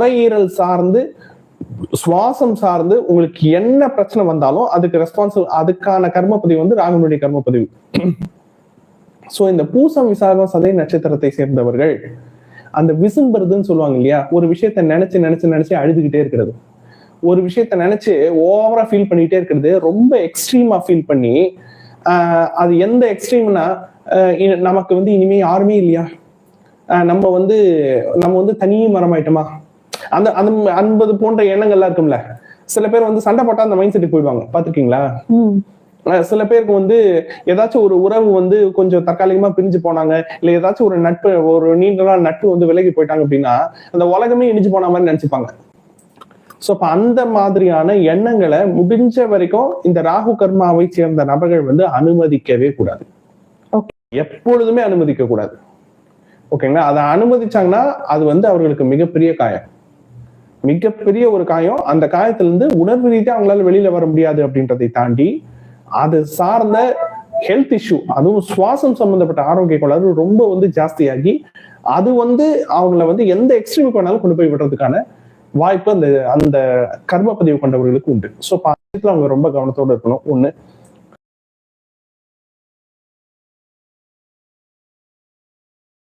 நுரையீரல் சார்ந்து சுவாசம் சார்ந்து உங்களுக்கு என்ன பிரச்சனை வந்தாலும் அதுக்கு ரெஸ்பான்சிபிள் அதுக்கான கர்மப்பதிவு வந்து ராகனுடைய கர்மப்பதிவு. சோ இந்த பூசம் விசாகம் சதை நட்சத்திரத்தை சேர்ந்தவர்கள் அந்த விசும்புறதுன்னு சொல்லுவாங்க இல்லையா? ஒரு விஷயத்த நினைச்சு நினைச்சு நினைச்சு அழுதுகிட்டே இருக்கிறது. ஒரு விஷயத்த நினைச்சு ஓவரா ஃபீல் பண்ணிட்டே இருக்கிறது. ரொம்ப எக்ஸ்ட்ரீமா ஃபீல் பண்ணி ஆஹ் அது எந்த எக்ஸ்ட்ரீம்னா நமக்கு வந்து இனிமே யாருமே இல்லையா? நம்ம வந்து நம்ம வந்து தனி மரமாயிட்டோமா? அந்த அந்த அன்பது போன்ற எண்ணங்கள்லாம் இருக்கும்ல. சில பேர் வந்து சண்டை போட்டா அந்த மைண்ட் செட்டுக்கு போயிடுவாங்க. பாத்திருக்கீங்களா சில பேருக்கு வந்து ஏதாச்சும் ஒரு உறவு வந்து கொஞ்சம் தற்காலிகமா பிரிஞ்சு போனாங்க இல்ல ஏதாச்சும் ஒரு நட்பு ஒரு நீண்ட நாள் நட்பு வந்து விலகி போயிட்டாங்க அப்படின்னா அந்த உலகமே இடிஞ்சு போன மாதிரி நினைச்சுப்பாங்க. சோ அப்ப அந்த மாதிரியான எண்ணங்களை முடிஞ்ச வரைக்கும் இந்த ராகு கர்மாவை சேர்ந்த நபர்கள் வந்து அனுமதிக்கவே கூடாது. எப்பொழுதுமே அனுமதிக்க கூடாது ஓகேங்களா? அதை அனுமதிச்சாங்கன்னா அது வந்து அவர்களுக்கு மிகப்பெரிய காயம். மிகப்பெரிய ஒரு காயம். அந்த காயத்திலிருந்து உணர்வு ரீதியாக அவங்களால வெளியில வர முடியாது அப்படின்றதை தாண்டி அது சார்ந்த ஹெல்த் இஷ்யூ அதுவும் சுவாசம் சம்பந்தப்பட்ட ஆரோக்கிய கோளாறு ரொம்ப வந்து ஜாஸ்தியாகி அது வந்து அவங்கள வந்து எந்த எக்ஸ்ட்ரீமுக்கு வேணாலும் கொண்டு போய் விடுறதுக்கான வாய்ப்பு அந்த அந்த கர்ம பதிவு கொண்டவர்களுக்கு உண்டு. ஸோ அவங்க ரொம்ப கவனத்தோட இருக்கணும். ஒண்ணு